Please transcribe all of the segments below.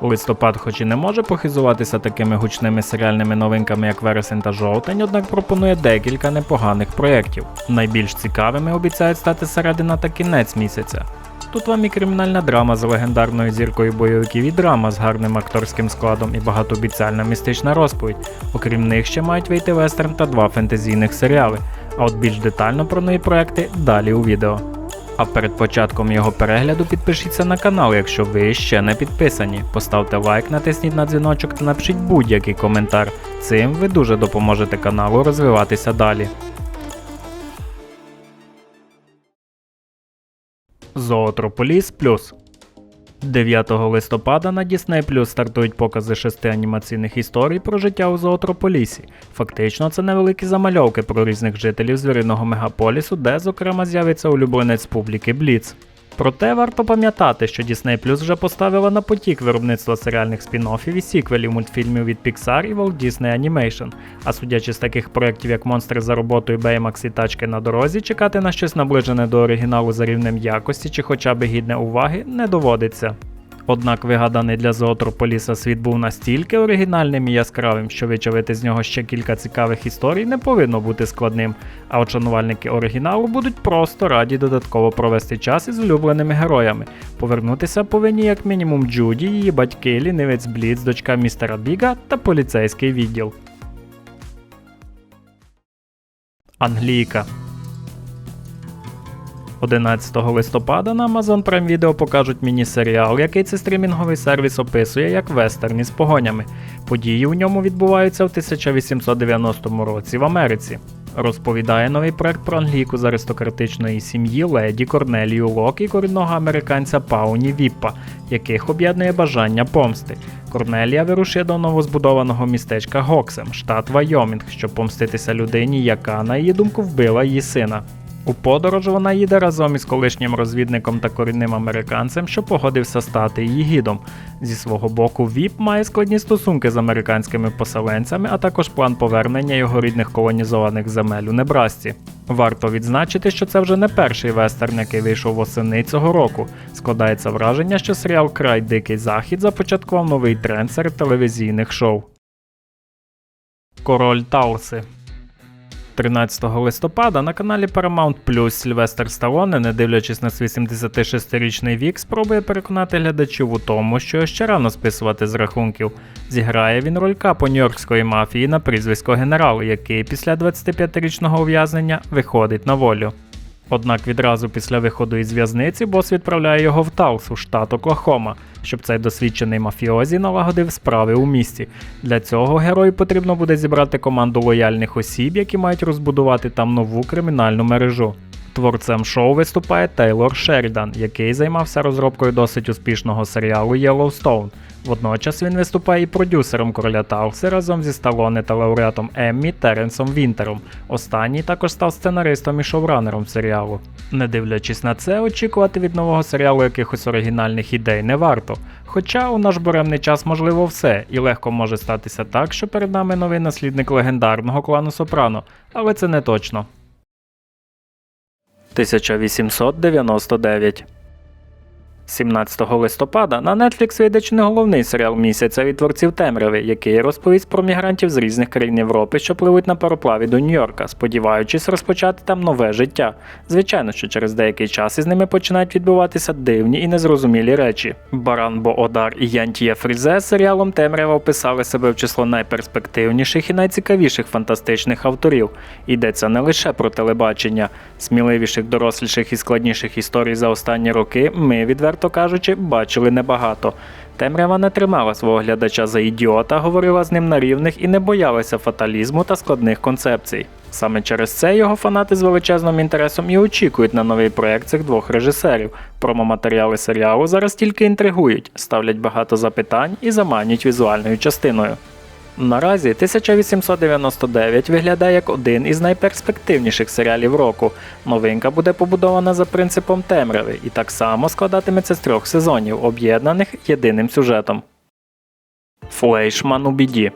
Листопад, хоч і не може похизуватися такими гучними серіальними новинками, як вересень та жовтень, однак пропонує декілька непоганих проєктів. Найбільш цікавими обіцяють стати середина та кінець місяця. Тут вам і кримінальна драма з легендарною зіркою бойовиків і драма з гарним акторським складом і багатообіцяльна містична розповідь. Окрім них ще мають вийти вестерн та два фентезійних серіали. А от більш детально про нові проекти далі у відео. А перед початком його перегляду підпишіться на канал, якщо ви ще не підписані. Поставте лайк, натисніть на дзвіночок та напишіть будь-який коментар. Цим ви дуже допоможете каналу розвиватися далі. Зоотрополіс Плюс 9 листопада на Disney Plus стартують покази шести анімаційних історій про життя у зоотрополісі. Фактично, це невеликі замальовки про різних жителів звіриного мегаполісу, де, зокрема, з'явиться улюбленець публіки Бліц. Проте варто пам'ятати, що Disney Plus вже поставила на потік виробництво серіальних спін-оффів і сіквелів мультфільмів від Pixar і Walt Disney Animation. А судячи з таких проєктів, як Монстри за роботою Baymax і тачки на дорозі, чекати на щось наближене до оригіналу за рівнем якості чи хоча б гідне уваги не доводиться. Однак вигаданий для зоотрополіса світ був настільки оригінальним і яскравим, що вичавити з нього ще кілька цікавих історій не повинно бути складним, а от оригіналу будуть просто раді додатково провести час із улюбленими героями. Повернутися повинні як мінімум Джуді, її батьки, лінивець Бліц, дочка містера Біга та поліцейський відділ. Англійка 11 листопада на Amazon Prime Video покажуть міні-серіал, який цей стрімінговий сервіс описує як вестерн із погонями. Події у ньому відбуваються в 1890 році в Америці. Розповідає новий проект про англійку з аристократичної сім'ї леді Корнелію Лок і корінного американця Пауні Віппа, яких об'єднує бажання помсти. Корнелія вирушує до новозбудованого містечка Гоксем, штат Вайомінг, щоб помститися людині, яка, на її думку, вбила її сина. У подорож вона їде разом із колишнім розвідником та корінним американцем, що погодився стати її гідом. Зі свого боку, ВІП має складні стосунки з американськими поселенцями, а також план повернення його рідних колонізованих земель у Небрасці. Варто відзначити, що це вже не перший вестерн, який вийшов восени цього року. Складається враження, що серіал Край Дикий Захід започаткував новий тренд серед телевізійних шоу. Король Талси 13 листопада на каналі Paramount Plus Сільвестр Сталоне, не дивлячись на свій 76-річний вік, спробує переконати глядачів у тому, що ще рано списувати з рахунків. Зіграє він роль капо нью-йоркської мафії на прізвисько генерал, який після 25-річного ув'язнення виходить на волю. Однак відразу після виходу із в'язниці бос відправляє його в Талсу, штат Оклахома, щоб цей досвідчений мафіозі налагодив справи у місті. Для цього герою потрібно буде зібрати команду лояльних осіб, які мають розбудувати там нову кримінальну мережу. Творцем шоу виступає Тейлор Шерідан, який займався розробкою досить успішного серіалу Yellowstone. Водночас він виступає і продюсером короля Талси разом зі Сталоне та лауреатом Еммі Теренсом Вінтером. Останній також став сценаристом і шоуранером серіалу. Не дивлячись на це, очікувати від нового серіалу якихось оригінальних ідей не варто. Хоча у наш буремний час можливо все, і легко може статися так, що перед нами новий наслідник легендарного клану Сопрано, але це не точно. 1899 17 листопада на Netflix вийде чи не головний серіал місяця від творців темряви, який розповість про мігрантів з різних країн Європи, що пливуть на пароплаві до Нью-Йорка, сподіваючись розпочати там нове життя. Звичайно, що через деякий час із ними починають відбуватися дивні і незрозумілі речі. Баран Бо Одар і Янтія Фрізе серіалом Темрява вписали себе в число найперспективніших і найцікавіших фантастичних авторів. Йдеться не лише про телебачення, сміливіших, доросліших і складніших історій за останні роки. Ми відверто кажучи, бачили небагато. Темрява не тримала свого глядача за ідіота, говорила з ним на рівних і не боялася фаталізму та складних концепцій. Саме через це його фанати з величезним інтересом і очікують на новий проект цих двох режисерів. Промоматеріали серіалу зараз тільки інтригують, ставлять багато запитань і заманюють візуальною частиною. Наразі 1899 виглядає як один із найперспективніших серіалів року. Новинка буде побудована за принципом темряви і так само складатиметься з трьох сезонів, об'єднаних єдиним сюжетом. Флейшман у біді.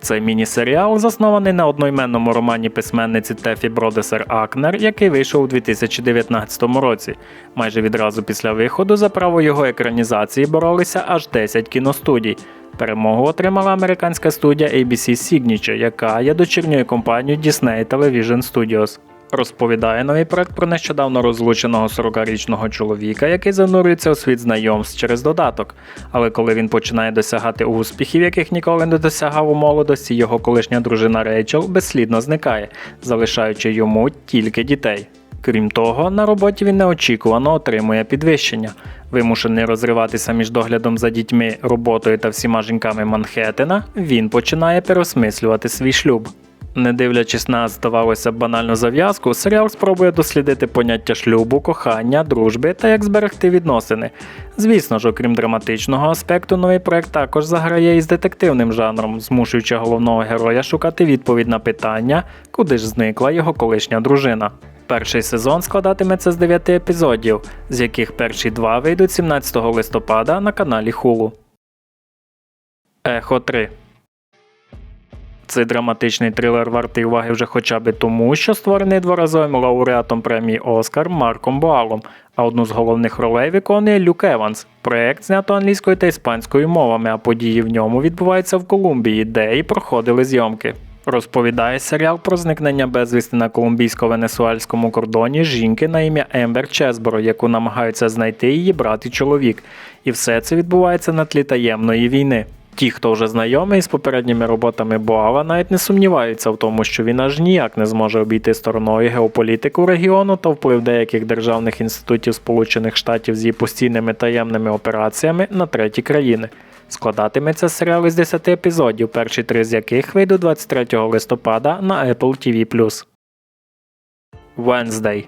Цей міні-серіал заснований на одноіменному романі письменниці Тефі Бродесер Акнер, який вийшов у 2019 році. Майже відразу після виходу за право його екранізації боролися аж 10 кіностудій. Перемогу отримала американська студія ABC Signature, яка є дочірньою компанією Disney Television Studios. Розповідає новий проект про нещодавно розлученого 40-річного чоловіка, який занурюється у світ знайомств через додаток. Але коли він починає досягати успіхів, яких ніколи не досягав у молодості, його колишня дружина Рейчел безслідно зникає, залишаючи йому тільки дітей. Крім того, на роботі він неочікувано отримує підвищення. Вимушений розриватися між доглядом за дітьми, роботою та всіма жінками Манхеттена, він починає переосмислювати свій шлюб. Не дивлячись на, здавалося, банальну зав'язку, серіал спробує дослідити поняття шлюбу, кохання, дружби та як зберегти відносини. Звісно ж, окрім драматичного аспекту, новий проект також заграє із детективним жанром, змушуючи головного героя шукати відповідь на питання, куди ж зникла його колишня дружина. Перший сезон складатиметься з 9 епізодів, з яких перші два вийдуть 17 листопада на каналі Hulu. Ехо 3 цей драматичний трилер вартий уваги вже хоча б тому, що створений дворазовим лауреатом премії Оскар Марком Боалом, а одну з головних ролей виконує Люк Еванс. Проект знято англійською та іспанською мовами, а події в ньому відбуваються в Колумбії, де і проходили зйомки. Розповідає серіал про зникнення безвісти на колумбійсько-венесуальському кордоні жінки на ім'я Ембер Чесборо, яку намагаються знайти її брат і чоловік. І все це відбувається на тлі таємної війни. Ті, хто вже знайомий з попередніми роботами Боава, навіть не сумніваються в тому, що він аж ніяк не зможе обійти стороною геополітику регіону та вплив деяких державних інститутів Сполучених Штатів з її постійними таємними операціями на треті країни. Складатиметься серіал із 10 епізодів, перші три з яких вийдуть 23 листопада на Apple TV+. Wednesday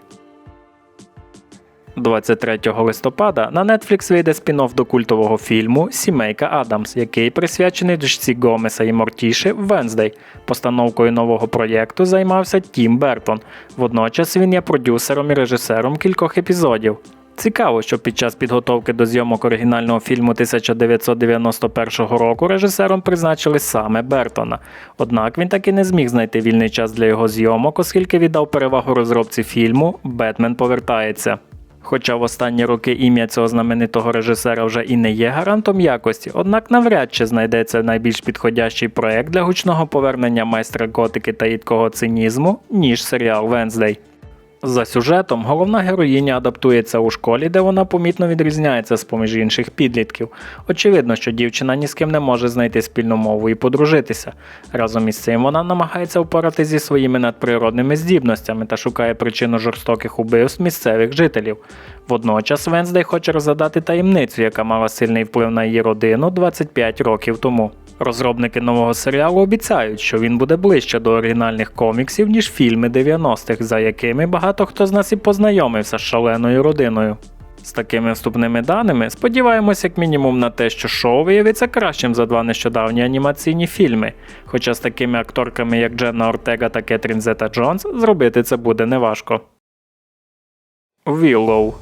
23 листопада на Netflix вийде спін-офф до культового фільму Сімейка Адамс, який присвячений дочці Гомеса і Мортіші Венздей. Постановкою нового проєкту займався Тім Бертон. Водночас він є продюсером і режисером кількох епізодів. Цікаво, що під час підготовки до зйомок оригінального фільму 1991 року режисером призначили саме Бертона. Однак він таки не зміг знайти вільний час для його зйомок, оскільки віддав перевагу розробці фільму Бетмен повертається. Хоча в останні роки ім'я цього знаменитого режисера вже і не є гарантом якості, однак навряд чи знайдеться найбільш підходящий проект для гучного повернення майстра готики та їдкого цинізму, ніж серіал Венздей. За сюжетом головна героїня адаптується у школі, де вона помітно відрізняється з поміж інших підлітків. Очевидно, що дівчина ні з ким не може знайти спільну мову і подружитися. Разом із цим вона намагається впоратися зі своїми надприродними здібностями та шукає причину жорстоких убивств місцевих жителів. Водночас Венздей хоче розгадати таємницю, яка мала сильний вплив на її родину 25 років тому. Розробники нового серіалу обіцяють, що він буде ближче до оригінальних коміксів, ніж фільми 90-х, за якими багато хто з нас і познайомився з шаленою родиною. З такими вступними даними сподіваємося як мінімум на те, що шоу виявиться кращим за два нещодавні анімаційні фільми. Хоча з такими акторками, як Дженна Ортега та Кетрін Зета Джонс, зробити це буде неважко. Willow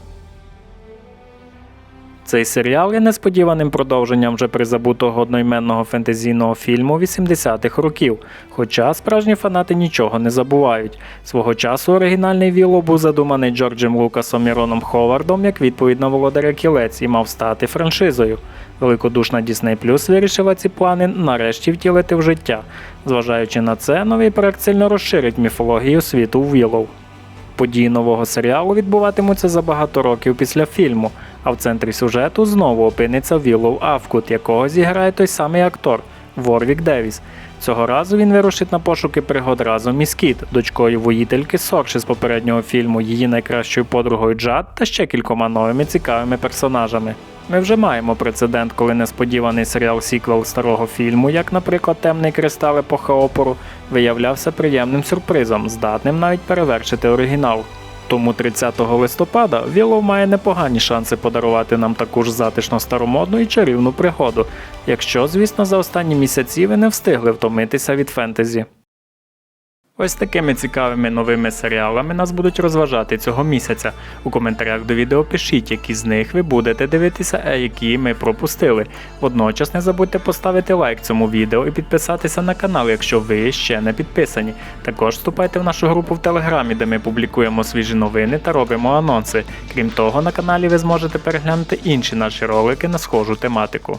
цей серіал є несподіваним продовженням вже призабутого одноіменного фентезійного фільму 80-х років. Хоча справжні фанати нічого не забувають. Свого часу оригінальний Вілло був задуманий Джорджем Лукасом і Роном Ховардом як відповідь на володаря кілець і мав стати франшизою. Великодушна Disney Plus вирішила ці плани нарешті втілити в життя. Зважаючи на це, новий проект сильно розширить міфологію світу Віллоу. Події нового серіалу відбуватимуться за багато років після фільму, а в центрі сюжету знову опиниться Віллоу Авкут, якого зіграє той самий актор Ворвік Девіс. Цього разу він вирушить на пошуки пригод разом із Кіт, дочкою воїтельки Сорші з попереднього фільму, її найкращою подругою Джад та ще кількома новими цікавими персонажами. Ми вже маємо прецедент, коли несподіваний серіал сіквел старого фільму, як, наприклад, Темний кристал епоха опору, виявлявся приємним сюрпризом, здатним навіть перевершити оригінал. Тому 30 листопада Вілов має непогані шанси подарувати нам таку ж затишно старомодну і чарівну пригоду, якщо, звісно, за останні місяці ви не встигли втомитися від фентезі. Ось такими цікавими новими серіалами нас будуть розважати цього місяця. У коментарях до відео пишіть, які з них ви будете дивитися, а які ми пропустили. Водночас не забудьте поставити лайк цьому відео і підписатися на канал, якщо ви ще не підписані. Також вступайте в нашу групу в Телеграмі, де ми публікуємо свіжі новини та робимо анонси. Крім того, на каналі ви зможете переглянути інші наші ролики на схожу тематику.